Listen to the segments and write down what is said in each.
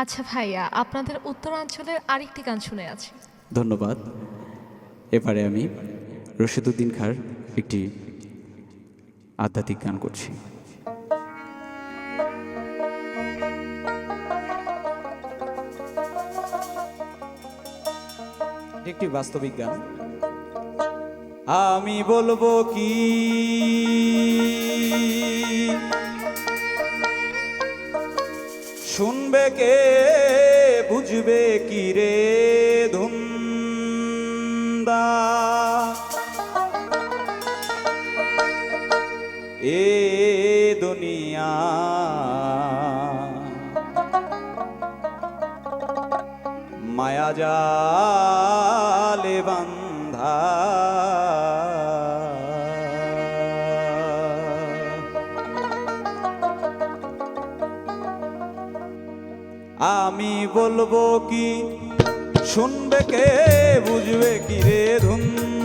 আচ্ছা ভাইয়া, আপনাদের উত্তরাঞ্চলের আরেকটি গান শুনে আছি। ধন্যবাদ। এবারে আমি রশিদুদ্দিন খার একটি আধ্যাত্মিক গান করছি। একটি বাস্তবিক গান। আমি বলব কি? শুনবে কে বুঝবে কি রে ধুমদা এ দুনিয়া মায়া যা বান্ধা আমি বলব কি? শুনবে কে? বুঝবে কি রে ধুম?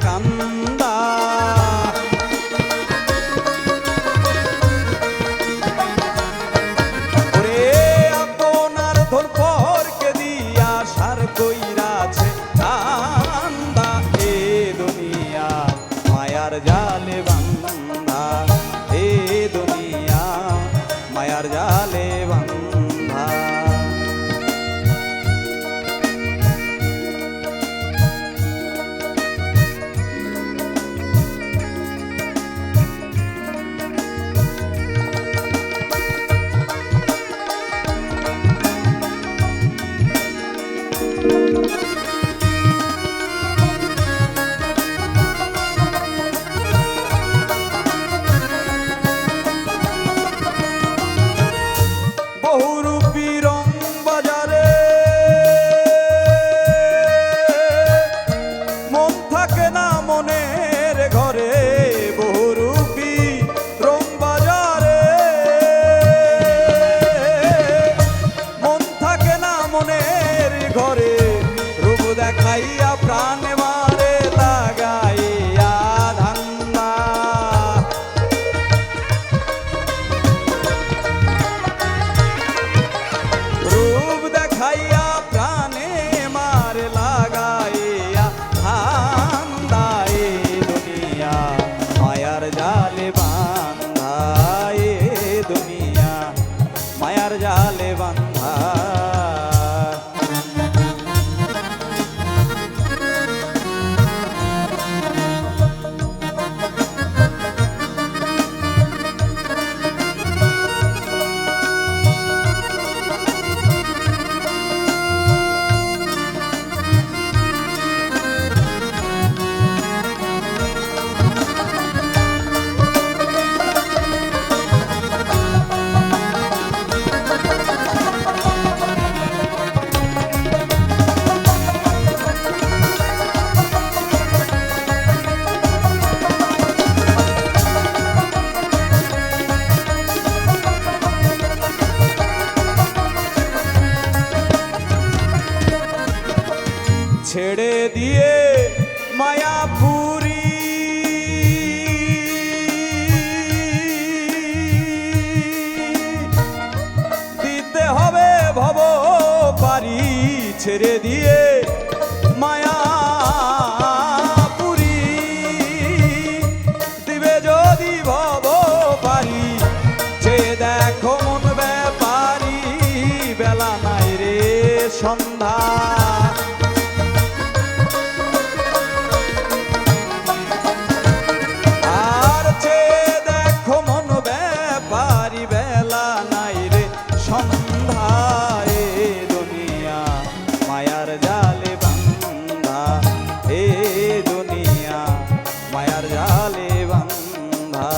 come. হবে ভব পারি ছেড়ে দিয়ে। കാലേ വന്ധാ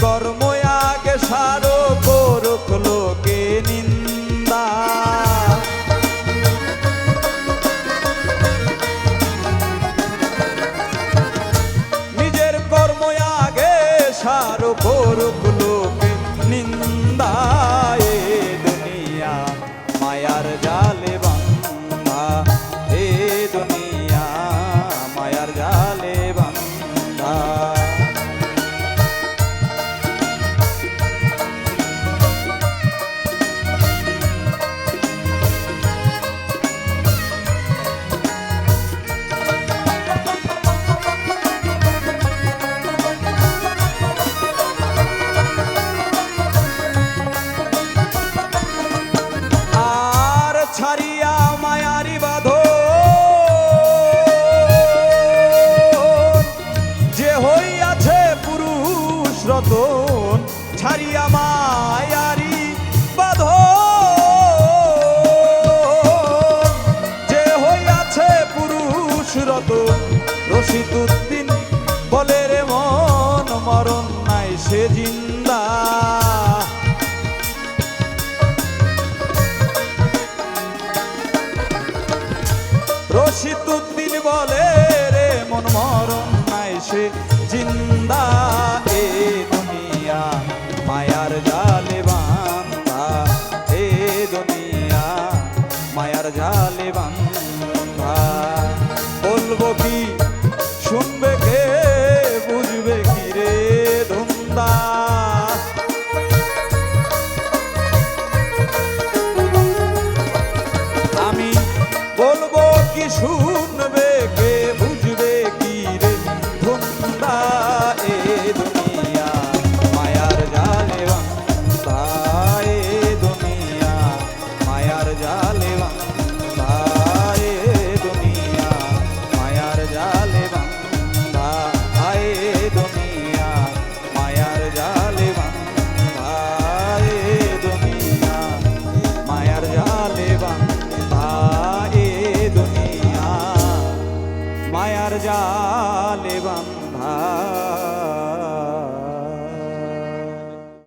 কর্ম আগে সারো করুক লোকে নিন্দা। নিজের কর্ম আগে সারো করুক লোকে নিন্দা। মন মরণ নাই সে জিন্দা। রশিদুদ্দিন বলে রে মন মরণ নাই সে জিন্দা। এ बोलबो किशू